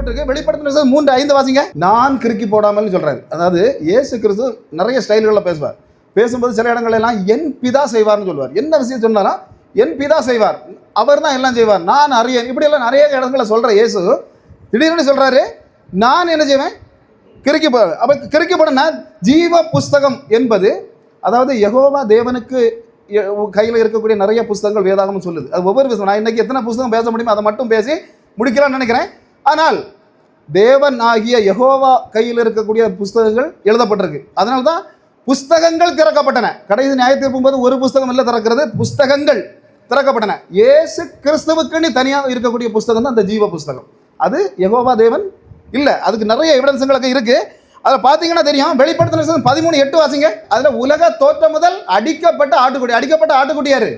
போட்டிருக்கு. வெளிப்படுத்தின மூன்று ஐந்து வாசிங்க. நான் கிறுக்கி போடாமல்னு சொல்றாரு. அதாவது ஏசு கிறிஸ்து நிறைய ஸ்டைல்களில் பேசுவார். பேசும்போது சில இடங்கள் எல்லாம் என் பிதா செய்வார்னு சொல்லுவார். என்ன விஷயம் சொன்னாலும் என் பிதா செய்வார். அவர் தான் எல்லாம் செய்வார். நான் அறியேன். இப்படியெல்லாம் நிறைய இடங்களில் சொல்கிற இயேசு திடீர்னு சொல்கிறாரு நான் என்ன செய்வேன்? கிறுக்கி போ அப்போ கிறுக்கி போடனா ஜீவ புஸ்தகம் என்பது அதாவது யகோவா தேவனுக்கு கையில் இருக்கக்கூடிய நிறைய புஸ்தகங்கள் வேதாகமம் சொல்லுது. அது ஒவ்வொரு விஷயம் நான் இன்னைக்கு எத்தனை புஸ்தகம் பேச முடியுமோ அதை மட்டும் பேசி முடிக்கலாம்னு நினைக்கிறேன். ஆனால் தேவன் ஆகிய யகோவா கையில் இருக்கக்கூடிய புஸ்தகங்கள் எழுதப்பட்டிருக்கு. அதனால தான் புஸ்தகங்கள் திறக்கப்பட்டன. கடைசி நியாயத்தீர்ப்பும் போது ஒரு புஸ்தகம் இல்லை திறக்கிறது புஸ்தகங்கள் திறக்கப்பட்டன. இயேசு கிறிஸ்துவுக்குன்னு தனியாக இருக்கக்கூடிய புஸ்தகம் தான் அந்த ஜீவ புஸ்தகம். அது யகோவா தேவன் இல்லை. அதுக்கு நிறைய எவிடன்ஸுங்களுக்கு இருக்குது அதில் பார்த்தீங்கன்னா தெரியும். வெளிப்படுத்தின பதிமூணு எட்டு வாசிங்க. அதில் உலக தோற்றம் முதல் அடிக்கப்பட்ட ஆட்டுக்குடி அடிக்கப்பட்ட ஆட்டுக்குட்டியார்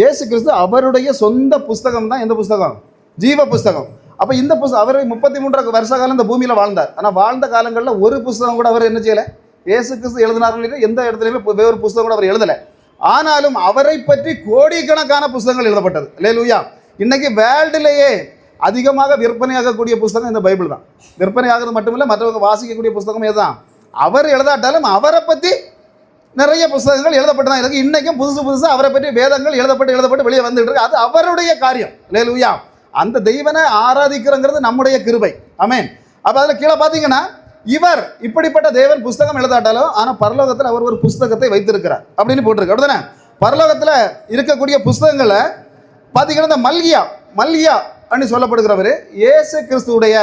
இயேசு கிறிஸ்து அவருடைய சொந்த புஸ்தகம் தான் எந்த புஸ்தகம்? ஜீவ புஸ்தகம். அப்போ இந்த புஸ்தகம் அவர் முப்பத்தி மூன்று வருஷ காலம் இந்த பூமியில் வாழ்ந்தார். ஆனால் வாழ்ந்த காலங்களில் ஒரு புஸ்தகம் கூட அவர் என்ன செய்யலை? இயேசு கிறிஸ்து எழுதினார்கள் எந்த இடத்துலையுமே வேறு புஸ்தகம் கூட அவர் எழுதலை. ஆனாலும் அவரை பற்றி கோடிக்கணக்கான புஸ்தகங்கள் எழுதப்பட்டது. லேலூயா இன்னைக்கு வேர்ல்டுலேயே அதிகமாக விற்பனையாகக்கூடிய புஸ்தகம் இந்த பைபிள் தான். விற்பனை ஆகிறது மட்டுமில்லை மற்றவங்க வாசிக்கக்கூடிய புஸ்தகம் இதுதான். அவர் எழுதாட்டாலும் அவரை பற்றி நிறைய புஸ்தகங்கள் எழுதப்பட்டு தான் இருக்குது இன்றைக்கும் புதுசு புதுசாக அவரை பற்றி வேதங்கள் எழுதப்பட்டு எழுதப்பட்டு வெளியே வந்துட்டு இருக்கு. அது அவருடைய காரியம். லேலூயா அந்த தெய்வனை ஆராதிக்கிறங்கிறது நம்முடைய கிருபை. அமேன் அப்போ அதில் கீழே பார்த்தீங்கன்னா இவர் இப்படிப்பட்ட தேவன் புஸ்தகம் எழுதாட்டாலும் ஆனால் பரலோகத்தில் அவர் ஒரு புஸ்தகத்தை வைத்திருக்கிறார். அப்படின்னு போட்டிருக்கு. அப்படிதானே? பரலோகத்தில் இருக்கக்கூடிய புஸ்தகங்களை பார்த்தீங்கன்னா இந்த மல்கியா மல்கியா அப்படின்னு சொல்லப்படுகிறவர் இயேசு கிறிஸ்துவுடைய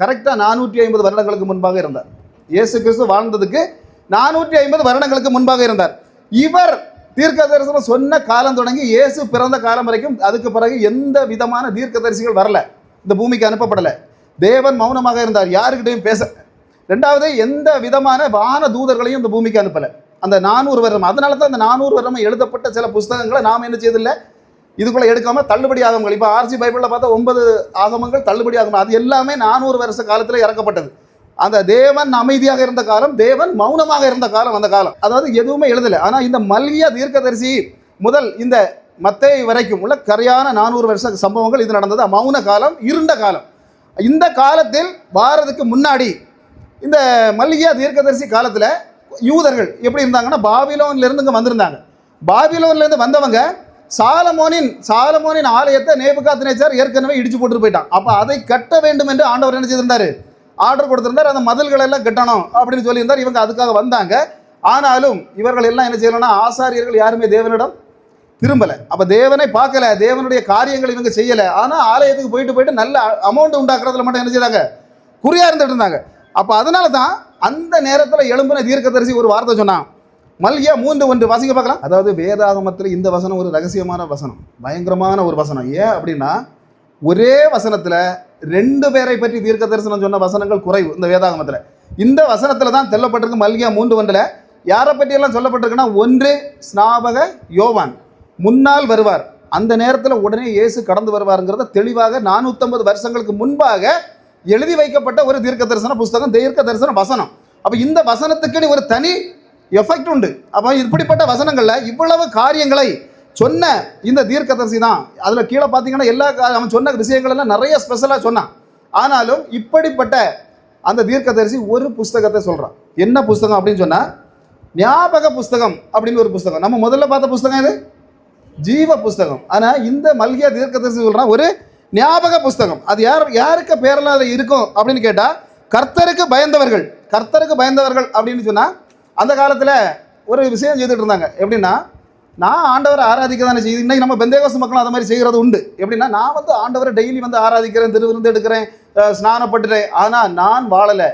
கரெக்டாக நானூற்றி ஐம்பது வருடங்களுக்கு முன்பாக இருந்தார். இயேசு கிறிஸ்து வாழ்ந்ததுக்கு நானூற்றி ஐம்பது வருடங்களுக்கு முன்பாக இருந்தார். இவர் தீர்க்க தரிசனம் சொன்ன காலம் தொடங்கி இயேசு பிறந்த காலம் வரைக்கும் அதுக்கு பிறகு எந்த விதமான தீர்க்கதரிசிகள் வரல. இந்த பூமிக்கு அனுப்பப்படலை. தேவன் மௌனமாக இருந்தார். யாருக்கிட்டையும் பேச ரெண்டாவது எந்த விதமான வான தூதர்களையும் இந்த பூமிக்கு அனுப்பலை. அந்த நானூறு வருடம். அதனால தான் அந்த நானூறு வருடம் எழுதப்பட்ட சில புஸ்தகங்களை நாம் என்ன செய்யதில்லை இதுக்குள்ள எடுக்காமல் தள்ளுபடி ஆகமங்கள் இப்போ ஆர்சி பைபிளில் பார்த்தா ஒன்பது ஆகமங்கள் தள்ளுபடி ஆகமம் அது எல்லாமே நானூறு வருஷ காலத்தில் இறக்கப்பட்டது. அந்த தேவன் அமைதியாக இருந்த காலம் தேவன் மௌனமாக இருந்த காலம் அந்த காலம். அதாவது எதுவுமே எழுதலை. ஆனால் இந்த மல்கியா தீர்க்கதரிசி முதல் இந்த மத்தை வரைக்கும் உள்ள கரையான நானூறு வருஷ சம்பவங்கள் இது நடந்தது. மௌன காலம் இருண்ட காலம். இந்த காலத்தில் வாரதுக்கு முன்னாடி இந்த மல்கியா தீர்க்கதரிசி காலத்தில் யூதர்கள் எப்படி இருந்தாங்கன்னா பாபிலோன்ல இருந்து இங்கே வந்திருந்தாங்க. பாபிலோன்லேருந்து வந்தவங்க சாலமோனின் சாலமோனின் ஆலயத்தை நேபுகாத் நேச்சார் ஏற்கனவே இடிச்சு போட்டு போயிட்டான். அப்போ அதை கட்ட வேண்டும் என்று ஆண்டவர் என்ன ஆர்டர் கொடுத்திருந்தார் அந்த மதில்களை எல்லாம் கட்டணும் அப்படின்னு சொல்லியிருந்தார் இவங்க அதுக்காக வந்தாங்க. ஆனாலும் இவர்கள் எல்லாம் என்ன செய்யணும்னா ஆசாரியர்கள் யாருமே தேவனிடம் திரும்பலை. அப்போ தேவனை பார்க்கல தேவனுடைய காரியங்கள் இவங்க செய்யலை. ஆனால் ஆலயத்துக்கு போயிட்டு போயிட்டு நல்ல அமௌண்ட் உண்டாக்குறதுல மட்டும் என்ன செய்கிறாங்க குறியாக இருந்துட்டு இருந்தாங்க. அப்போ அதனால தான் அந்த நேரத்தில் எழும்பின தீர்க்கதரிசி ஒரு வார்த்தை சொன்னான். மல்கியா மூன்று ஒன்று வாசிக்க பார்க்கலாம். அதாவது வேதாகமத்தில் இந்த வசனம் ஒரு ரகசியமான வசனம் பயங்கரமான ஒரு வசனம். ஏன் அப்படின்னா ஒரே வசனத்தில் ரெண்டு பேரை பற்றி தீர்க்க தரிசனம் சொன்ன வசனங்கள் குறைவு இந்த வேதாகமத்தில். இந்த வசனத்தில் தான் சொல்லப்பட்டிருக்கு மல்கியா மூன்று ஒன்றில் யாரை பற்றியெல்லாம் சொல்லப்பட்டிருக்குன்னா ஒன்று ஸ்நாபக யோவான். முன்னால் வருவார். அந்த நேரத்தில் உடனே இயேசு கடந்து வருவாருங்கிறத தெளிவாக நானூற்றம்பது வருஷங்களுக்கு முன்பாக எழுதி வைக்கப்பட்ட ஒரு தீர்க்க தரிசன புஸ்தகம் தீர்க்க தரிசன வசனம். அப்போ இந்த வசனத்துக்குன்னு ஒரு தனி எஃபெக்ட் உண்டு. அப்போ இப்படிப்பட்ட வசனங்களில் இவ்வளவு காரியங்களை சொன்ன இந்த தீர்க்கதரிசி தான். அதில் கீழே பார்த்தீங்கன்னா எல்லா கா- அவன் சொன்ன விஷயங்கள் எல்லாம் நிறைய ஸ்பெஷலாக சொன்னான். ஆனாலும் இப்படிப்பட்ட அந்த தீர்க்கதரிசி ஒரு புஸ்தகத்தை சொல்கிறான் என்ன புஸ்தகம் அப்படின்னு சொன்னால் ஞாபக புஸ்தகம் அப்படின்னு ஒரு புஸ்தகம். நம்ம முதல்ல பார்த்த புஸ்தகம் இது ஜீவ புஸ்தகம். ஆனால் இந்த மல்கியா தீர்க்கதரிசி சொல்கிறான் ஒரு ஞாபக புஸ்தகம். அது யார் யாருக்கு பேரெல்லாம் அதில் இருக்கும் அப்படின்னு கேட்டால் கர்த்தருக்கு பயந்தவர்கள். கர்த்தருக்கு பயந்தவர்கள் அப்படின்னு சொன்னால் அந்த காலத்தில் ஒரு விஷயம் செய்துட்டு இருந்தாங்க. எப்படின்னா நான் ஆண்டவரை ஆராதிக்க தானே செய்யுது இன்னைக்கு நம்ம பெந்தேகோஸ் மக்களும் அது மாதிரி செய்கிறது உண்டு. எப்படின்னா நான் வந்து ஆண்டவரை டெய்லி வந்து ஆராதிக்கிறேன் திருவிருந்து எடுக்கிறேன் ஸ்நானப்பட்டுறேன் ஆனால் நான் வாழலை.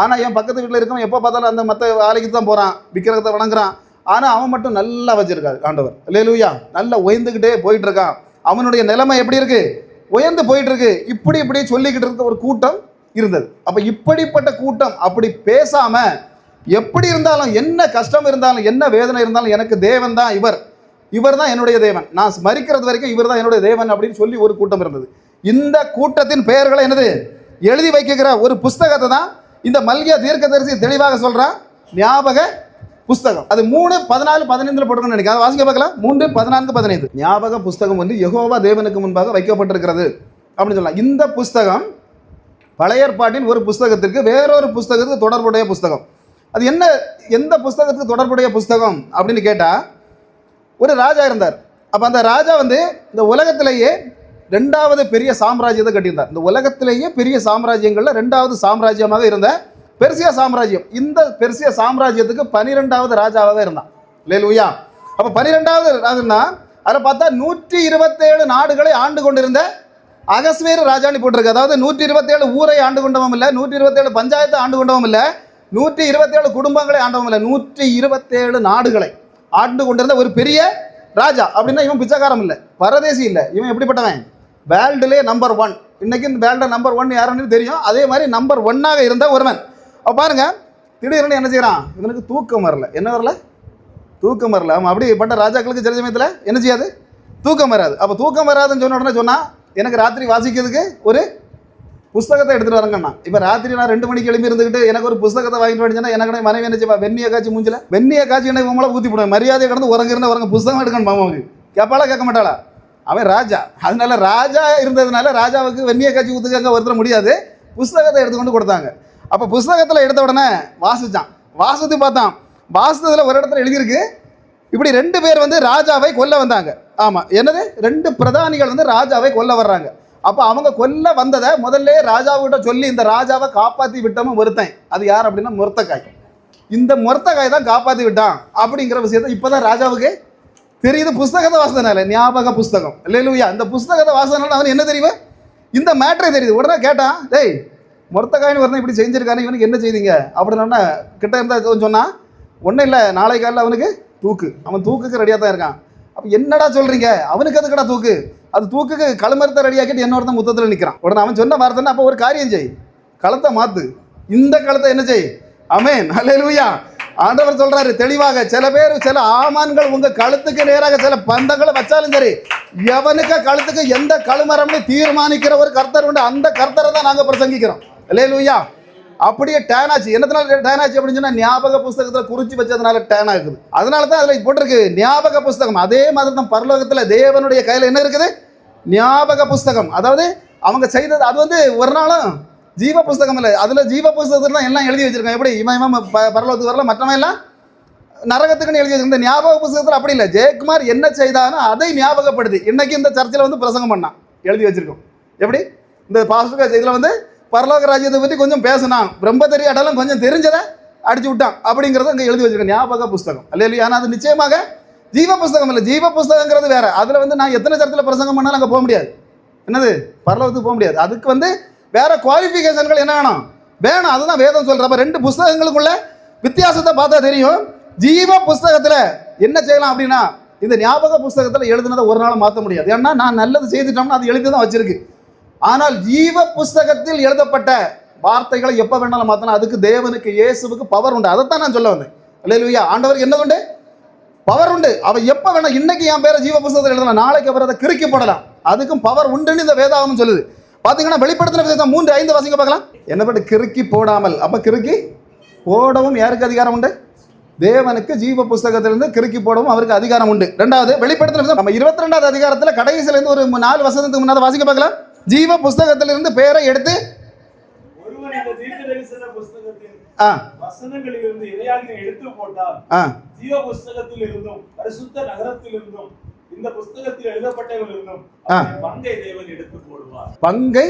ஆனால் என் பக்கத்து வீட்டில் இருக்கவன் எப்போ பார்த்தாலும் அந்த மற்ற வேலைக்கு தான் போகிறான் விக்கிரகத்தை வணங்குறான். ஆனால் அவன் மட்டும் நல்லா வச்சிருக்காரு ஆண்டவர். லேலூயா நல்லா உயர்ந்துக்கிட்டே போயிட்டு இருக்கான் அவனுடைய நிலைமை எப்படி இருக்கு? உயர்ந்து போயிட்டு இருக்கு இப்படி இப்படி சொல்லிக்கிட்டு இருக்க ஒரு கூட்டம் இருந்தது. அப்போ இப்படிப்பட்ட கூட்டம் அப்படி பேசாமல் எப்படி இருந்தாலும் என்ன கஷ்டம் இருந்தாலும் என்ன வேதனை இருந்தாலும் எனக்கு தேவன் தான் இவர். இவர் தான் என்னுடைய தேவன். நான் மறிக்கிறது வரைக்கும் இவர் தான் என்னுடைய தேவன் அப்படின்னு சொல்லி ஒரு கூட்டம் இருந்தது. இந்த கூட்டத்தின் பெயர்களை என்னது? எழுதி வைக்கிற ஒரு புஸ்தகத்தை தான் இந்த மல்கியா தீர்க்கதரிசி தெளிவாக சொல்கிறான் ஞாபக புஸ்தகம். அது மூணு பதினாலு பதினைந்துல போட்டுக்கணும் நினைக்கிறேன். அதை வாசிக்க பார்க்கலாம். மூன்று பதினான்கு பதினைந்து. ஞாபக புஸ்தகம் வந்து யகோவா தேவனுக்கு முன்பாக வைக்கப்பட்டிருக்கிறது அப்படின்னு சொல்லலாம். இந்த புஸ்தகம் பழைய ஏற்பாட்டின் ஒரு புஸ்தகத்திற்கு வேறொரு புஸ்தகத்துக்கு தொடர்புடைய புஸ்தகம். அது என்ன எந்த புஸ்தகத்துக்கு தொடர்புடைய புஸ்தகம் அப்படின்னு கேட்டால் ஒரு ராஜா இருந்தார். அப்போ அந்த ராஜா வந்து இந்த உலகத்திலேயே ரெண்டாவது பெரிய சாம்ராஜ்யத்தை கட்டியிருந்தார். இந்த உலகத்திலேயே பெரிய சாம்ராஜ்யங்களில் ரெண்டாவது சாம்ராஜ்யமாக இருந்த பெர்சியா சாம்ராஜ்யம். இந்த பெர்சியா சாம்ராஜ்யத்துக்கு பனிரெண்டாவது ராஜாவாக இருந்தான். லேலுயா அப்போ பனிரெண்டாவது ராஜன்னா அதில் பார்த்தா நூற்றி இருபத்தேழு நாடுகளை ஆண்டு கொண்டிருந்த அகஸ்வேறு ராஜான்னு போட்டிருக்கு. அதாவது நூற்றி இருபத்தேழு ஊரை ஆண்டு கொண்டவும் இல்லை நூற்றி இருபத்தேழு பஞ்சாயத்தை ஆண்டு கொண்டவன் இல்லை நூற்றி இருபத்தேழு குடும்பங்களை ஆண்டவும் இல்லை நூற்றி இருபத்தேழு நாடுகளை. ஆண்டு கொண்டிருந்த ஒரு பெரிய ராஜா. அப்படின்னா இவன் பிச்சைக்காரம் இல்லை. பரதேசி இல்லை. இவன் எப்படிப்பட்டவன்? வேர்ல்டுலே நம்பர் ஒன் இன்னைக்கு இந்த வேர்ல்டு நம்பர் ஒன் யாருன்னு தெரியும். அதே மாதிரி நம்பர் ஒன்னாக இருந்த ஒருவன். அப்போ பாருங்க திடீர்னு என்ன செய்கிறான் இவனுக்கு தூக்கம் வரல. என்ன வரல? தூக்கம் வரல. அவன் அப்படிப்பட்ட ராஜாக்களுக்கு சில சமயத்தில் என்ன செய்யாது? தூக்கம் வராது. அப்போ தூக்கம் வராதுன்னு சொன்ன உடனே சொன்னால் எனக்கு ராத்திரி வாசிக்கிறதுக்கு ஒரு புஸ்தகத்தை எடுத்துகிட்டு வரங்கண்ணா. இப்போ ராத்திரி நான் ரெண்டு மணிக்கு எழுப்பி இருந்துக்கிட்டு எனக்கு ஒரு புஸ்தகத்தை வாங்கிட்டு வந்துச்சுன்னா எனக்கு மனைவி என்ன செய்வா? காய்ச்சி மூஞ்சில? வெண்ணிய காட்சி உங்களை ஊற்றி போடுவேன்? மரியாதை கடந்து உறங்க இருந்தால் உறங்க புஸ்தகம் எடுக்கணும் மாமாவுக்கு கேட்பாளா கேட்க மாட்டாளா? அவன் ராஜா. அதனால ராஜா இருந்ததுனால ராஜாவுக்கு வெண்ணிய காய்ச்சி ஊற்றுக்காங்க ஒருத்தர முடியாது. புஸ்தகத்தை எடுத்துக்கொண்டு கொடுத்தாங்க. அப்போ புஸ்தகத்தில் எடுத்த உடனே வாசிச்சான். வாசித்து பார்த்தான். வாசித்ததில் ஒரு இடத்துல எழுதியிருக்கு இப்படி ரெண்டு பேர் வந்து ராஜாவை கொல்ல வந்தாங்க. ஆமாம் என்னது? ரெண்டு பிரதானிகள் வந்து ராஜாவை கொல்ல வர்றாங்க. அப்போ அவங்க கொல்ல வந்ததை முதல்ல ராஜாவுகிட்ட சொல்லி இந்த ராஜாவை காப்பாற்றி விட்டவன் ஒருத்தன். அது யார் அப்படின்னா முரத்தக்காய். இந்த முரத்தக்காய் தான் காப்பாற்றி விட்டான் அப்படிங்கிற விஷயத்த இப்போ தான் ராஜாவுக்கு தெரியுது. புஸ்தகத்தை வாசனால ஞாபக புஸ்தகம். இல்லையா இந்த புஸ்தகத்தை வாசனால அவன் என்ன தெரியும் இந்த மேட்ரே தெரியுது. உடனே கேட்டான் டேய் முரத்தக்காயின்னு வரணும் இப்படி செஞ்சிருக்கானே இவனுக்கு என்ன செய்தீங்க? அப்படின்னா கிட்ட இருந்தால் சொன்னால் ஒன்றும் இல்லை நாளை காலையில் அவனுக்கு தூக்கு. அவன் தூக்குக்கு ரெடியாக தான் இருக்கான். அப்போ என்னடா சொல்கிறீங்க அவனுக்கு எதுக்கடா தூக்கு? அது தூக்குக்கு களமரத்தை என்ன ஒருத்தன் முத்தத்தில் நிற்கிறான் உடனே அவன் சொன்ன வார்த்தைன்னா அப்போ ஒரு காரியம் செய். களத்தை மாற்று இந்த களத்தை என்ன செய்? அமேன் அல்லேலூயா ஆண்டவர் சொல்றாரு தெளிவாக சில பேர் சில ஆமான்கள் உங்க கழுத்துக்கு நேராக சில பந்தங்களை வச்சாலும் சரி எவனுக்கு கழுத்துக்கு எந்த கழுமரம்னு தீர்மானிக்கிற ஒரு கர்த்தர் உண்டு அந்த கர்த்தரை தான் நாங்கள் பிரசங்கிக்கிறோம். அல்லேலூயா அப்படியே டேன் ஆச்சு. என்னத்தினால டேன் ஆச்சு அப்படின்னு சொன்னால் ஞாபக புஸ்தகத்தில் குறிச்சு வச்சதுனால டேன் ஆகுது. அதனால தான் அதில் போட்டிருக்கு ஞாபக புஸ்தகம். அதே மாதிரி தான் பரலோகத்தில் தேவனுடைய கையில் என்ன இருக்குது? ஞாபக புஸ்தகம். அதாவது அவங்க செய்தது அது வந்து ஒரு நாளும் ஜீவ புஸ்தகம் இல்லை. அதில் ஜீவ புஸ்தகத்தில் தான் எல்லாம் எழுதி வச்சிருக்கோம் எப்படி? இவன் இவன் ப- பரலோகத்துக்கு வரல மற்றவன் எல்லாம் நரகத்துக்குன்னு எழுதி வச்சிருக்க இந்த ஞாபக புஸ்தகத்தில் அப்படி இல்லை. ஜெயக்குமார் என்ன செய்தானோ அதை ஞாபகப்படுத்தி இன்னைக்கு இந்த சர்ச்சில் வந்து பிரசங்கம் பண்ணான். எழுதி வச்சிருக்கோம். எப்படி? இந்த பாஸ்டர் இதில் வந்து பரலோக ராஜ்யத்தை பற்றி கொஞ்சம் பேசினான். ரொம்ப தெரியாட்டாலும் கொஞ்சம் தெரிஞ்சதை அடிச்சு விட்டான். அப்படிங்கிறத அங்கே எழுதி வச்சிருக்கேன் ஞாபக புஸ்தகம். அல்லையா ஆனால் அது நிச்சயமாக ஜீவ புஸ்தகம் இல்லை. ஜீவ புஸ்தகங்கிறது வேற. அதில் வந்து நான் எத்தனை சர்ச்சில் பிரசங்கம் பண்ணாலும் அங்கே போக முடியாது. என்னது? பரலோகத்துக்கு போக முடியாது. அதுக்கு வந்து வேற குவாலிஃபிகேஷன்கள் என்ன வேணும்? வேணும். அதுதான் வேதம் சொல்கிறப்ப ரெண்டு புஸ்தகங்களுக்குள்ள வித்தியாசத்தை பார்த்தா தெரியும். ஜீவ புஸ்தகத்தில் என்ன செய்யலாம் அப்படின்னா இந்த ஞாபக புஸ்தகத்தில் எழுதுனதை ஒரு நாள் மாற்ற முடியாது. ஏன்னா நான் நல்லது செய்துட்டோம்னா அது எழுதி தான் வச்சிருக்கு. ஆனால் ஜீவ புஸ்தகத்தில் எழுதப்பட்ட வார்த்தைகளை எப்போ வேணாலும் மாற்றலாம் அதுக்கு தேவனுக்கு இயேசுவுக்கு பவர் உண்டு. அதைத்தான் நான் சொல்ல வந்தேன். இல்லையா ஆண்டவருக்கு என்ன உண்டு? பவர் உண்டு. அவன் எப்போ வேணா இன்னைக்கு என் பேரை ஜீவ புஸ்தகத்தில் எழுதலாம். நாளைக்கு அவர் அதை கிறுக்கி போடலாம். அதுக்கும் பவர் உண்டுன்னு இந்த வேதாகம் சொல்லுது. பார்த்தீங்கன்னா வெளிப்படுத்தின விசேஷம் மூன்று ஐந்து வாசிங்க பார்க்கலாம். என்ன பண்ணி கிறுக்கி போடாமல்? அப்போ கிறுக்கி போடவும் யாருக்கு அதிகாரம் உண்டு? தேவனுக்கு ஜீவ புஸ்தகத்திலிருந்து கிறுக்கி போடவும் அவருக்கு அதிகாரம் உண்டு. ரெண்டாவது வெளிப்படுத்தின விசேஷம் நம்ம இருபத்தி ரெண்டாவது அதிகாரத்தில் கடைசியிலேருந்து ஒரு நாலு வருஷத்துக்கு முன்னாடி வாசிக்க பார்க்கலாம். ஜீவ புஸ்தகத்திலிருந்து பேரை எடுத்து வசனங்களிலிருந்து இறையாகிய எடுத்து போட்டால் ஆ. ஜீவ புஸ்தகத்தில் இருந்தும் பரிசுத்த நகரத்தில் இருந்தும் இந்த புஸ்தகத்தில் எழுதப்பட்டவர்கள் இருந்தும் ஆ. அவனை பங்கை தேவன் எடுத்து போடுவார். பங்கை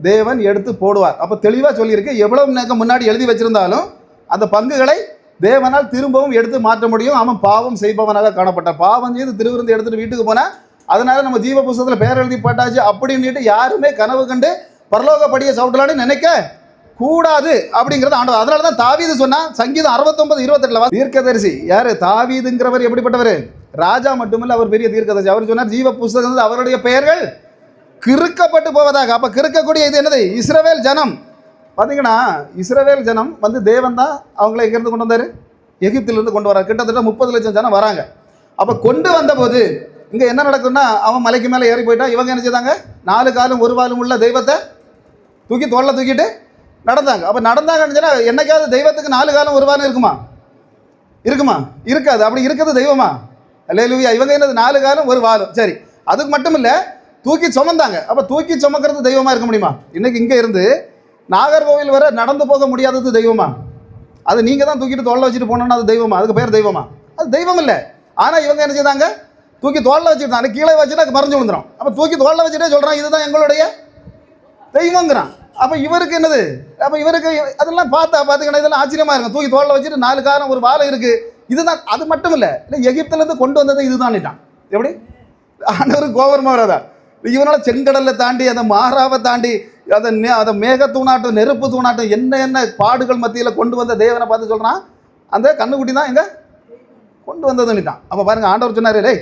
தேவன் எடுத்து போடுவார். அப்போ தெளிவாக சொல்லியிருக்கு எவ்வளவு நேரம் முன்னாடி எழுதி வச்சிருந்தாலும் அந்த பங்குகளை தேவனால் திரும்பவும் எடுத்து மாற்ற முடியும். அவன் பாவம் செய்பவனாக காணப்பட்டான். பாவம் செய்து திருவிருந்து எடுத்துட்டு வீட்டுக்கு போனா அதனால நம்ம ஜீவ புஸ்தகத்தில் பேர் எழுதி போட்டாச்சு அப்படின்னுட்டு யாருமே கனவு கண்டு பரலோக படியை சாப்பிடலான்னு நினைக்க கூடாது அப்படிங்கிறது ஆண்டவர். அதனால தான் தாவீது சொன்னா சங்கீதம் அறுபத்தொன்பது இருபத்தெட்டுல தீர்க்கதரிசி. யாரு? தாவீதுங்கிறவர் எப்படிப்பட்டவர்? ராஜா மட்டுமில்ல அவர் பெரிய தீர்க்கதரிசி. அவர் சொன்னார் ஜீவ புஸ்தகம் அவருடைய பெயர்கள் கிறுக்கப்பட்டு போவதாக. அப்போ கிறுக்கக்கூடிய இது என்னது? இஸ்ரவேல் ஜனம். பார்த்தீங்கன்னா இஸ்ரவேல் ஜனம் வந்து தேவன் தான் அவங்கள எங்கேருந்து கொண்டு வந்தார்? எகிப்திலிருந்து கொண்டு வரார். கிட்டத்தட்ட முப்பது லட்சம் ஜனம் வராங்க. அப்போ கொண்டு வந்தபோது இங்கே என்ன நடக்குதுன்னா அவன் மலைக்கு மேலே ஏறி போயிட்டான். இவங்க என்ன செய்தாங்க? நாலு காலும் ஒரு வாலும் உள்ள தெய்வத்தை தூக்கி தோல்ல தூக்கிட்டு நடந்தாங்க. அப்போ நடந்தாங்கன்னு சொன்னா என்னைக்காவது தெய்வத்துக்கு நாலு காலம் ஒரு வாரம் இருக்குமா? இருக்குமா? இருக்காது. அப்படி இருக்கிறது தெய்வமா? அல்லேலூயா. இவங்க என்னது? நாலு காலம் ஒரு வாரம் சரி. அதுக்கு மட்டும் இல்லை தூக்கி சுமந்தாங்க. அப்போ தூக்கி சுமக்கிறது தெய்வமா இருக்க முடியுமா? இன்னைக்கு இங்கே இருந்து நாகர்கோவில் வர நடந்து போக முடியாதது தெய்வமா? அது நீங்கள் தான் தூக்கிட்டு தோலை வச்சுட்டு போனோன்னா அது தெய்வமா? அதுக்கு பேர் தெய்வமா? அது தெய்வம் இல்லை. ஆனால் இவங்க என்ன செய்தாங்க? தூக்கி தோளில் வச்சுருந்தாங்க கீழே வச்சுட்டு மறைஞ்சு விழுந்துடும் அப்போ தூக்கி தோளில் வச்சுட்டே சொல்கிறான் இதுதான் எங்களுடைய தெய்வங்கிறான் அப்போ இவருக்கு என்னது? அப்போ இவருக்கு அதெல்லாம் பார்த்தா பார்த்துக்கணும். இதெல்லாம் ஆச்சரியமா இருக்கும். தூக்கி தோளில் வச்சுட்டு நாலு காரம் ஒரு வாழை இருக்குது இதுதான் அது மட்டும் இல்லை இல்லை எகிப்துலேருந்து கொண்டு வந்தது இதுதான்ட்டான் எப்படி? ஆண்டவர் கோபுரமா வராதா இவனால செங்கடலை தாண்டி அந்த மாறாவை தாண்டி அதை அதை மேக தூணாட்டம் நெருப்பு தூணாட்டம் என்ன என்ன பாடுகள் மத்தியில் கொண்டு வந்த தேவனை பார்த்து சொல்கிறான் அந்த கண்ணுக்குட்டி தான் எங்கே கொண்டு வந்ததுன்னுட்டான் அப்போ பாருங்க ஆண்டவர் சொன்னார் டேய்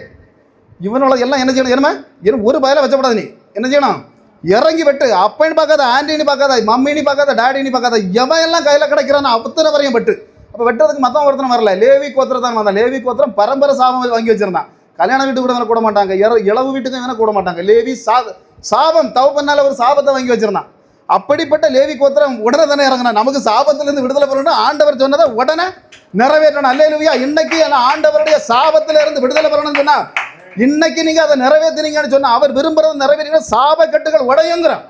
இவனோட எல்லாம் என்ன செய்யணும்? என்னமே என்ன ஒரு பயல வச்சப்படாது நீ. என்ன செய்யணும்? இறங்கி வெட்டு. அப்பன்னு பார்க்காத ஆண்டின்னு பார்க்காத மம்மினி பார்க்காத டாடின்னு பார்க்காத எவன் எல்லாம் கையில் கிடைக்கிறான்னு அத்தனை வரையும் வெட்டு. அப்போ வெட்டுறதுக்கு மத்தம் ஒருத்தனை வரல. லேவி கோத்திரம் தான் வந்தான். லேவி கோத்திரம் பரம்பரை சாபம் வாங்கி வச்சிருந்தான். கல்யாண வீட்டுக்கு கூட கூட மாட்டாங்க. இற- இளவு வீட்டுக்கும் இவனை கூட மாட்டாங்க. லேவி சா சாபம் தவப்பனால ஒரு சாபத்தை வாங்கி வச்சிருந்தான். அப்படிப்பட்ட லேவி கோத்திரம் உடனே தானே இறங்கினா நமக்கு சாபத்திலிருந்து விடுதலை பெறணும் ஆண்டவர் சொன்னதை உடனே நிறைவேற்றணும். அல்லேலுவியா இன்னைக்கு ஆண்டவருடைய சாபத்திலிருந்து விடுதலை பெறணும்னு சொன்னா இன்னைக்கு நீங்க அதை நிறைவேற்றினீங்கன்னு சொன்னால் அவர் விரும்புறது நிறைவேற்றினா சாப கட்டுகள் உடையுங்கிறான்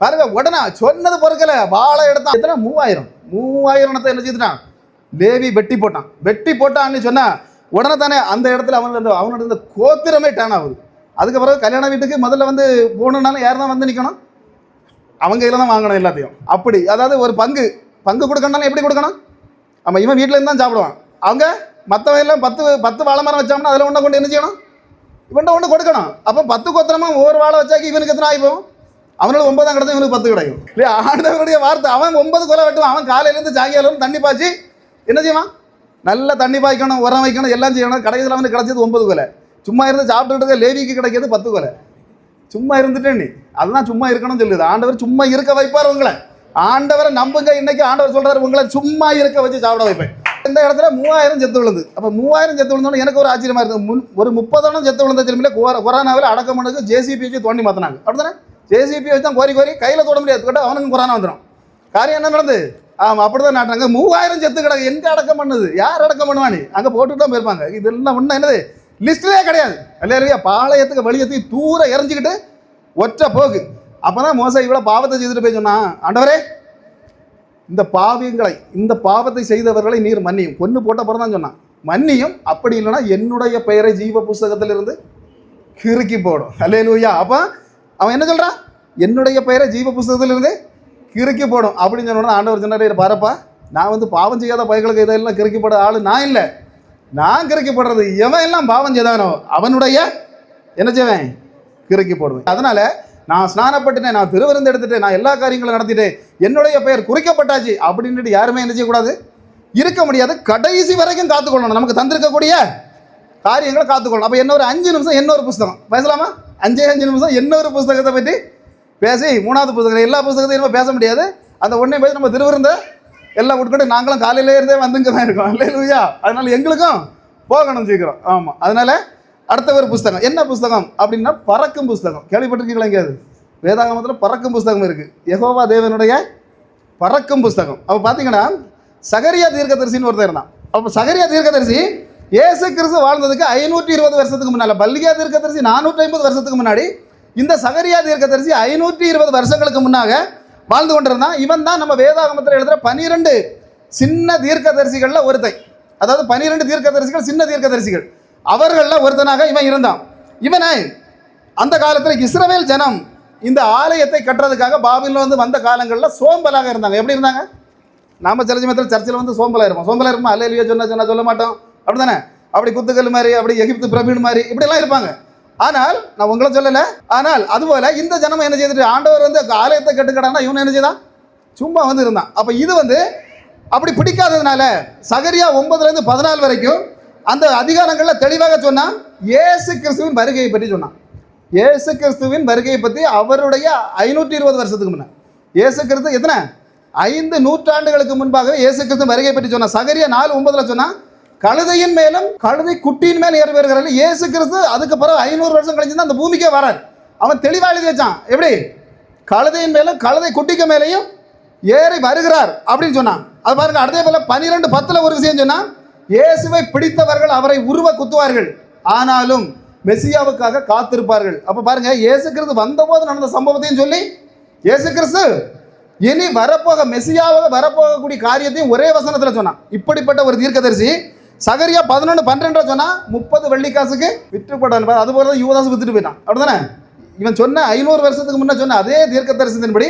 பாருங்க உடனே சொன்னது பொறுக்கல. வாழை எடுத்தா எத்தனை? மூவாயிரம். மூவாயிரத்தை என்ன செய்துட்டான் லேவி வெட்டி போட்டான். வெட்டி போட்டான்னு சொன்னா உடனே தானே அந்த இடத்துல அவனுக்கு அவனோட இருந்த கோத்திரமே டேன் ஆகுது. அதுக்கு பிறகு கல்யாண வீட்டுக்கு முதல்ல வந்து போகணுன்னாலும் யார் தான் வந்து நிற்கணும் அவங்க கையில் தான் வாங்கணும் எல்லாத்தையும். அப்படி. அதாவது ஒரு பங்கு. பங்கு கொடுக்கணும்னாலும் எப்படி கொடுக்கணும்? ஆமாம் இவன் வீட்டிலேருந்து தான் சாப்பிடுவான். அவங்க மற்றவங்க எல்லாம் பத்து பத்து வாழை மரம் வச்சோம்னா அதில் ஒன்றை கொண்டு என்ன செய்யணும்? இவன்ட்ட ஒன்று கொடுக்கணும். அப்போ பத்து கொத்திரமா ஒவ்வொரு வாழை வச்சாக்கி இவனுக்கு எத்தனை ஆகிப்போம் அவனுக்கு ஒன்பதாம் கிடைச்சா இவனுக்கு பத்து கிடைக்கும். இல்லையா? ஆண்டவனுடைய வார்த்தை. அவன் ஒன்பது கொலை வெட்டுவான். அவன் காலையிலேருந்து சாயங்காலம் தண்ணி பாய்ச்சி என்ன செய்வான்? நல்லா தண்ணி பாய்க்கணும் உரம் வைக்கணும் எல்லாம் செய்யணும். கடைசியில் அவனுக்கு கிடைச்சது ஒன்பது கொலை. சும்மா இருந்து சாப்பிட்டுட்டு லேவிக்கு கிடைக்கிறது பத்து கொலை. சும்மா இருந்துட்டே நீ. அதுதான் சும்மா இருக்கணும்னு சொல்லுது. ஆண்டவர் சும்மா இருக்க வைப்பார் உங்களை. ஆண்டவரை நம்புங்க. இன்னைக்கு ஆண்டவர் சொல்றாரு உங்களை சும்மா இருக்க வச்சு சாப்பிட வைப்பேன். இந்த இடத்துல மூவாயிரம் செத்து விழுந்து. அப்போ மூவாயிரம் செத்து விழுந்தோன்னு எனக்கு ஒரு ஆச்சரியமா இருக்கு. முன் ஒரு முப்பதானம் செத்து விழுந்த திரும்பியில் கொரோனாவில் அடக்கம் பண்ணுறது ஜேசிபி வச்சு தோண்டி மாற்றினாங்க அப்படிதானே ஜேசிபி வச்சு தான் கோரி கோரி கையில் தொட முடியாது. கேட்டால் அவனுக்கு கொரோனா வந்துடும் காரியம் என்ன நடந்து ஆமாம் அப்படி தான் நாட்டாங்க மூவாயிரம் செத்து கிடக்கு. எங்கே அடக்கம் பண்ணுது? யார் அடக்கம் பண்ணுவானி? அங்கே போட்டுட்டு தான் போயிருப்பாங்க. இதெல்லாம் ஒன்றும் என்னது? லிஸ்ட்லேயே கிடையாது. இல்லையா பாளையத்துக்கு வெளியேற்றி தூர இறஞ்சிக்கிட்டு ஒற்றை போக்கு. அப்போ தான் மோசம் இவ்வளோ பாவத்தை செய்துட்டு போய் சொன்னான். ஆண்டவரே இந்த பாவியங்களை இந்த பாவத்தை செய்தவர்களை நீர் மன்னியும். கொன்று போட்ட பிறகு தான் சொன்னான். மன்னியும் அப்படி இல்லைன்னா என்னுடைய பெயரை ஜீவ புஸ்தகத்திலிருந்து கிறுக்கி போடும். அல்லே லூயா அப்போ அவன் என்ன சொல்கிறான் என்னுடைய பெயரை ஜீவ புஸ்தகத்திலிருந்து கிறுக்கி போடும். அப்படின்னு சொன்னோன்னா ஆண்டவர் சொன்னார் பாரப்பா நான் வந்து பாவம் செய்யாத பயங்களுக்கு இதெல்லாம் கிறுக்கி போட ஆள் நான் இல்லை. நான் கிறுக்கி போடுறது எவன் எல்லாம் பாவம் செய்தானோ அவனுடைய என்ன செய்வேன்? கிறுக்கி போடுவேன். அதனால் நான் ஸ்நானப்பட்டுட்டேன் நான் திருவிருந்து எடுத்துட்டேன் நான் எல்லா காரியங்களும் நடத்திட்டேன். என்னுடைய பெயர் குறிக்கப்பட்டாச்சு அப்படின்ட்டு யாருமே என்ன செய்யக்கூடாது? இருக்க முடியாது. கடைசி வரைக்கும் காத்துக்கொள்ளணும் நமக்கு தந்திருக்கக்கூடிய காரியங்களை காத்துக்கொள்ளணும் அப்போ என்ன ஒரு அஞ்சு நிமிஷம் இன்னொரு புஸ்தகம். பேசலாமா? அஞ்சே அஞ்சு நிமிஷம் இன்னொரு புஸ்தகத்தை பற்றி பேசி மூணாவது புஸ்தகம். எல்லா புஸ்தகத்தையும் நம்ம பேச முடியாது. அந்த ஒன்றே பேசி நம்ம திருவிருந்த எல்லாம் விட்டுக்கிட்டு நாங்களும் காலையிலே இருந்தே வந்துங்க தான் இருக்கோம். இல்லையா அதனால எங்களுக்கும் போகணும் சீக்கிரம். ஆமாம் அதனால அடுத்த ஒரு புஸ்தகம். என்ன புஸ்தகம்? அப்படின்னா பறக்கும் புஸ்தகம். கேள்விப்பட்டிருக்கீங்களா எங்கேயாவது? வேதாகமத்தில் பறக்கும் புஸ்தகம் இருக்குது யகோவா தேவனுடைய பறக்கும் புஸ்தகம். அப்போ பார்த்தீங்கன்னா சகரியா தீர்க்கதரிசின்னு ஒருத்தர் இருந்தான். அப்போ சகரியா தீர்க்கதரிசி ஏசு கிறிஸ்து வாழ்ந்ததுக்கு ஐநூற்றி இருபது வருஷத்துக்கு முன்னால் பல்லியா தீர்க்கதரிசி நானூற்றி ஐம்பது வருஷத்துக்கு முன்னாடி இந்த சகரியா தீர்க்கதரிசி ஐநூற்றி இருபது வருஷங்களுக்கு முன்னாக வாழ்ந்து கொண்டிருந்தான். இவன் தான் நம்ம வேதாகமத்தில் எழுதுகிற பனிரெண்டு சின்ன தீர்க்கதரிசிகளில் ஒருத்தன். அதாவது பனிரெண்டு தீர்க்கதரிசிகள் சின்ன தீர்க்கதரிசிகள். அவர்களில் ஒருத்தனாக இவன் இருந்தான். இவனை அந்த காலத்தில் இஸ்ரவேல் ஜனம் இந்த ஆலயத்தை கட்டுறதுக்காக பாபிலில் வந்து வந்த காலங்களில் சோம்பலாக இருந்தாங்க. எப்படி இருந்தாங்க? நாம சில சமயத்தில் சர்ச்சில் வந்து சோம்பலாக இருப்போம். சோம்பலாக இருப்போம்? அல்ல இல்லையோ சொன்னால் சொன்னால் சொல்ல மாட்டோம். அப்படி தானே அப்படி குத்துக்கல் மாதிரி அப்படி எகிப்து பிரபீன் மாதிரி இப்படிலாம் இருப்பாங்க. ஆனால் நான் உங்களை சொல்லலை. ஆனால் அதுபோல் இந்த ஜனம் என்ன செய்துட்டு ஆண்டவர் வந்து ஆலயத்தை கட்டுக்கடான்னா இவன் என்ன செய்தான்? சும்மா வந்து இருந்தான். அப்போ இது வந்து அப்படி பிடிக்காததுனால சகரியா ஒன்பதுலேருந்து பதினாலு வரைக்கும் அந்த அதிகாரங்களில் தெளிவாக சொன்னான் ஏசு கிறிஸ்துவின் வருகையை பற்றி சொன்னான். இயேசு கிறிஸ்துவின் வருகையை பற்றி அவருடைய ஐநூற்றி இருபது வருஷத்துக்கு முன்னே. இயேசு கிறிஸ்து எத்தனை? ஐந்து நூற்றாண்டுகளுக்கு முன்பாகவே இயேசு கிறிஸ்து வருகை பற்றி சொன்னான். சகரிய நாலு ஒன்பதில் சொன்னால் கழுதையின் மேலும் கழுதை குட்டியின் மேல் ஏறி வருகிறாரு இயேசு கிறிஸ்து அதுக்கு பிறகு ஐநூறு வருஷம் கழிச்சு தான் அந்த பூமிக்கே வரார். அவன் தெளிவாக எழுதி வச்சான். எப்படி? கழுதையின் மேலும் கழுதை குட்டிக்கு மேலேயும் ஏறி வருகிறார் அப்படின்னு சொன்னான். அது பாருங்க அடுத்த போல பன்னிரெண்டு பத்தில் ஒரு விஷயம் சொன்னால் இயேசுவை பிடித்தவர்கள் அவரை உருவ குத்துவார்கள். ஆனாலும் மெசியாவுக்காக காத்திருப்பார்கள். அப்ப பாருங்க இயேசு கிறிஸ்து வந்தபோது நடந்த சம்பவத்தையும் சொல்லி இயேசு கிறிஸ்து இனி வரப்போக மெசியாவாக வரப்போகக்கூடிய காரியத்தையும் ஒரே வசனத்தில் சொன்னான். இப்படிப்பட்ட ஒரு தீர்க்கதரிசி சகரியா பதினொன்று பன்னெண்டு சொன்னா முப்பது வெள்ளிக்காசுக்கு விற்றுப்பட்டான் அது போல தான் யுவதாசு வித்துட்டு போயிட்டான். அப்படிதானே? இவன் சொன்ன ஐநூறு வருஷத்துக்கு முன்னே சொன்ன அதே தீர்க்கதரிசனத்தின்படி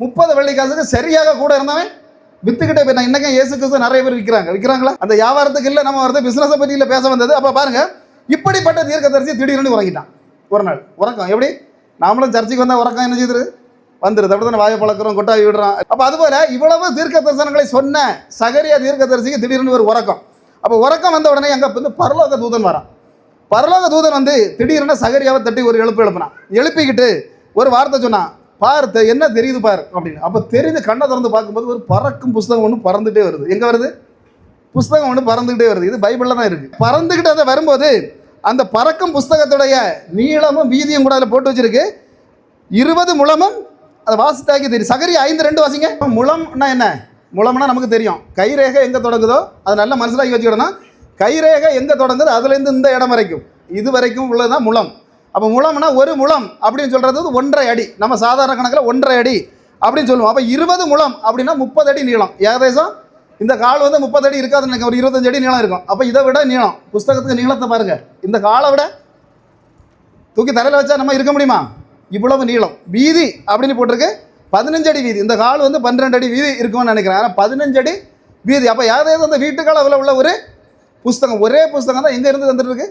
முப்பது வெள்ளிக்காசுக்கு சரியாக கூட இருந்தவன் வித்துக்கிட்டே போயிட்டான் இன்னைக்கு இயேசு கிறிஸ்து நிறைய பேர் விற்கிறாங்க விற்கிறாங்களா அந்த வியாபாரத்துக்கு இல்லை நம்ம வரது பிசினஸை பற்றி இல்லை பேச வந்தது. அப்போ பாருங்க இப்படிப்பட்ட தீர்க்கதரிசி திடீர்னு உறங்கிட்டான். ஒரு நாள். உறக்கம். எப்படி? நாமளும் சர்ச்சைக்கு வந்தால் உறக்கம் என்ன செய்யுது? வந்துருது. அப்படி தானே வாயை பழக்கிறோம் கொட்டாவி விடுறோம் அப்போ அதுபோல் இவ்வளவு தீர்க்க தரிசனங்களை சொன்ன சகரியா தீர்க்கதரிசிக்கு திடீர்னு ஒரு உறக்கம். அப்போ உறக்கம் வந்த உடனே எங்கே வந்து பரலோக தூதன் வரான். பரலோக தூதன் வந்து திடீர்னு சகரியாவை தட்டி ஒரு எழுப்பு எழுப்புனான். எழுப்பிக்கிட்டு ஒரு வார்த்தை சொன்னான். பார் என்ன தெரியுது பார் அப்படின்னு. அப்போ தெரிந்து கண்ணை திறந்து பார்க்கும்போது ஒரு பறக்கும் புஸ்தகம் ஒன்று பறந்துகிட்டே வருது. எங்கே வருது? புஸ்தகம் ஒன்று பறந்துக்கிட்டே வருது. இது பைபிளில் தான் இருக்குது பறந்துக்கிட்டு அதை வரும்போது அந்த பறக்கும் புஸ்தகத்துடைய நீளமும் வீதியும் கூட அதில் போட்டு வச்சிருக்கு. இருபது முழமும் அதை வாசித்தாக்கி தெரியும் சகரி ஐந்து ரெண்டு வாசிங்க. முழம்னா என்ன? முழம்னா நமக்கு தெரியும். கைரேகை எங்கே தொடங்குதோ? அது நல்ல மனசிலாக்கி வச்சுக்கிடணும். கைரேகை எங்கே தொடங்குது? அதுலேருந்து இந்த இடம் வரைக்கும். இது வரைக்கும் உள்ளதுதான் முழம். அப்போ முழம்னா ஒரு முழம் அப்படின்னு சொல்கிறது வந்து ஒன்றரை அடி. நம்ம சாதாரண கணக்கில் ஒன்றரை அடி அப்படின்னு சொல்லுவோம். அப்போ இருபது முழம் அப்படின்னா முப்பது அடி நீளம். ஏகதேசம் இந்த கால் வந்து முப்பது அடி இருக்காதுன்னு நினைக்கிறேன். ஒரு இருபத்தஞ்சு அடி நீளம் இருக்கும். அப்போ இதை விட நீளம். புஸ்தகத்துக்கு நீளத்தை பாருங்கள் இந்த காலை விட தூக்கி தலையில் வச்சா நம்ம இருக்க முடியுமா? இவ்வளவு நீளம். வீதி அப்படின்னு போட்டிருக்கு. பதினஞ்சு அடி வீதி. இந்த கால் வந்து பன்னிரெண்டு அடி வீதி இருக்கும்னு நினைக்கிறேன். ஆனால் பதினஞ்சு அடி வீதி. அப்போ ஏதாவது அந்த வீட்டுக்கால அளவில் உள்ள ஒரு புஸ்தகம். ஒரே புஸ்தகம் தான் எங்கே இருந்து வந்துட்டு இருக்கு?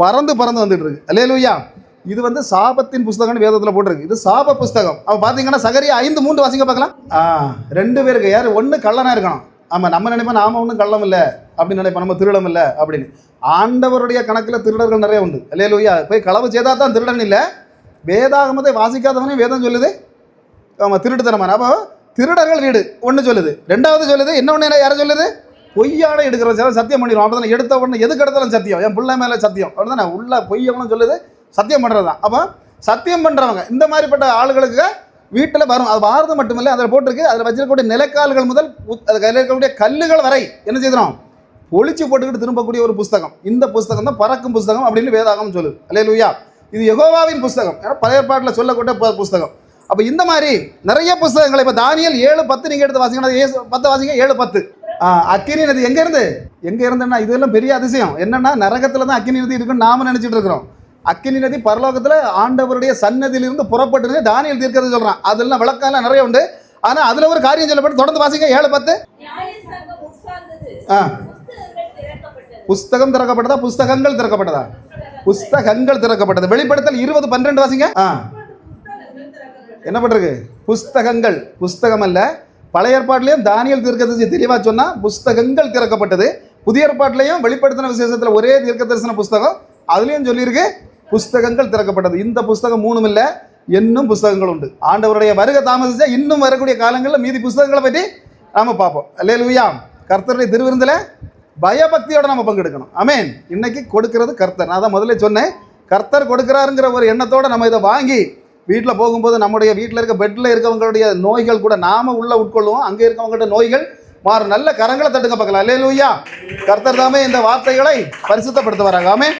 பறந்து பறந்து வந்துட்டு இருக்கு அல்லேலூயா. இது வந்து சாபத்தின் புஸ்தகம்னு வேதத்தில் போட்டிருக்கு. இது சாப புஸ்தகம். அப்போ பார்த்தீங்கன்னா சகரியா ஐந்து மூன்று வாசிங்க பார்க்கலாம். ஆ ரெண்டு பேருக்கு யார்? ஒன்று கள்ளனாக இருக்கணும். ஆமாம் நம்ம நினைப்போம் நாம ஒன்றும் கள்ளம் இல்லை அப்படின்னு நினைப்போம். நம்ம திருடம் இல்லை அப்படின்னு. ஆண்டவருடைய கணக்கில் திருடர்கள் நிறைய உண்டு. அல்லேலூயா. போய் களவு செய்தால் தான் திருடன் இல்லை. வேதாகமத்தை வாசிக்காதவனே வேதம் சொல்லுது. ஆமாம் திருட்டுத்தனமான. அப்போ திருடர்கள் வீடு. ஒன்று சொல்லுது. ரெண்டாவது சொல்லுது. என்ன? ஒன்று யாரை சொல்லுது? பொய்யான எடுக்கிற சில சத்தியம் பண்ணிடுவோம். அப்போ எடுத்த உடனே எதுக்கு எடுத்தாலும் சத்தியம்? என் பிள்ளை மேலே சத்தியம். அப்படி தானே உள்ள பொய்யவனும் சொல்லுது சத்தியம் பண்ணுறது தான் அப்போ சத்தியம் பண்ணுறவங்க இந்த மாதிரிப்பட்ட ஆளுகளுக்கு வீட்டில் வரும். அது வாரது மட்டுமில்லை அதில் போட்டிருக்கு. அதில் வச்சிருக்கக்கூடிய நிலக்கால்கள் முதல் உத்- அது கையில் இருக்கக்கூடிய கல்லுகள் வரை என்ன செய்கிறோம் ஒழிச்சு போட்டுக்கிட்டு திரும்பக்கூடிய ஒரு புஸ்தகம். இந்த புஸ்தகம் தான் பறக்கும் புஸ்தகம் அப்படின்னு வேதாகம் சொல்லுது. அல்லேலூயா. இது எகோவாவின் புஸ்தகம். ஏன்னா பழைய பாட்டில் சொல்லக்கூடிய புஸ்தகம். அப்போ இந்த மாதிரி நிறைய புஸ்தகங்கள் இப்போ தானியல் ஏழு பத்து நீங்கள் எடுத்து வாசிங்க பத்து வாசிங்க ஏழு பத்து. அக்கினி நதி. எங்கே இருந்து? எங்கே இருந்துன்னா இதெல்லாம் பெரிய அதிசயம். என்னன்னா நரகத்தில் தான் அக்கினி நதி இருக்குன்னு நாம நினச்சிட்டு இருக்கிறோம். அக்கினி நதி பரலோகத்தில் ஆண்டவருடைய சன்னதியிலிருந்து புறப்பட்டு தானியல் தீர்க்கிறது சொல்கிறான் அதெல்லாம் விளக்கம்லாம் நிறைய உண்டு. ஆனால் அதில் ஒரு காரியம் சொல்லப்பட்டு தொடர்ந்து வாசிங்க ஏழு பத்து. ஆ. புஸ்தகம் திறக்கப்பட்டதா? புஸ்தகங்கள் திறக்கப்பட்டதா? புஸ்தகங்கள் திறக்கப்பட்டது. வெளிப்படுத்தல் இருபது பன்னிரெண்டு வாசிங்க. ஆ. என்ன பண்ணுறது புஸ்தகங்கள். புஸ்தகம் அல்ல பழைய ஏற்பாட்டிலையும் தானியல் தீர்க்கதரிசி தெளிவாக சொன்னால் புஸ்தகங்கள் திறக்கப்பட்டது. புதிய ஏற்பாட்டிலையும் வெளிப்படுத்தின விசேஷத்தில் ஒரே தீர்க்க தரிசன புஸ்தகம். அதுலேயும் சொல்லியிருக்கு புஸ்தகங்கள் திறக்கப்பட்டது. இந்த புஸ்தகம் மூணும் இல்லை இன்னும் புஸ்தகங்கள் உண்டு. ஆண்டவருடைய வருகை தாமதிச்சா இன்னும் வரக்கூடிய காலங்களில் மீதி புஸ்தகங்களை பற்றி நாம் பார்ப்போம். அல்லேலூயா. கர்த்தருடைய திருவிருந்தில் பயபக்தியோடு நம்ம பங்கெடுக்கணும். அமேன் இன்னைக்கு கொடுக்கறது கர்த்தர். நான் தான் முதல்ல சொன்னேன் கர்த்தர் கொடுக்குறாருங்கிற ஒரு எண்ணத்தோடு நம்ம இதை வாங்கி வீட்டில் போகும்போது நம்முடைய வீட்டில் இருக்க பெட்டில் இருக்கவங்களுடைய நோய்கள் கூட நாம உள்ளே உட்கொள்வோம் அங்கே இருக்கவங்கள்ட்ட நோய்கள் மாறும் நல்ல கரங்களை தட்டுங்க பார்க்கலாம். அல்லேலூயா. கர்த்தர் தாமே இந்த வார்த்தைகளை பரிசுத்தப்படுத்துவாராங்க. ஆமென்.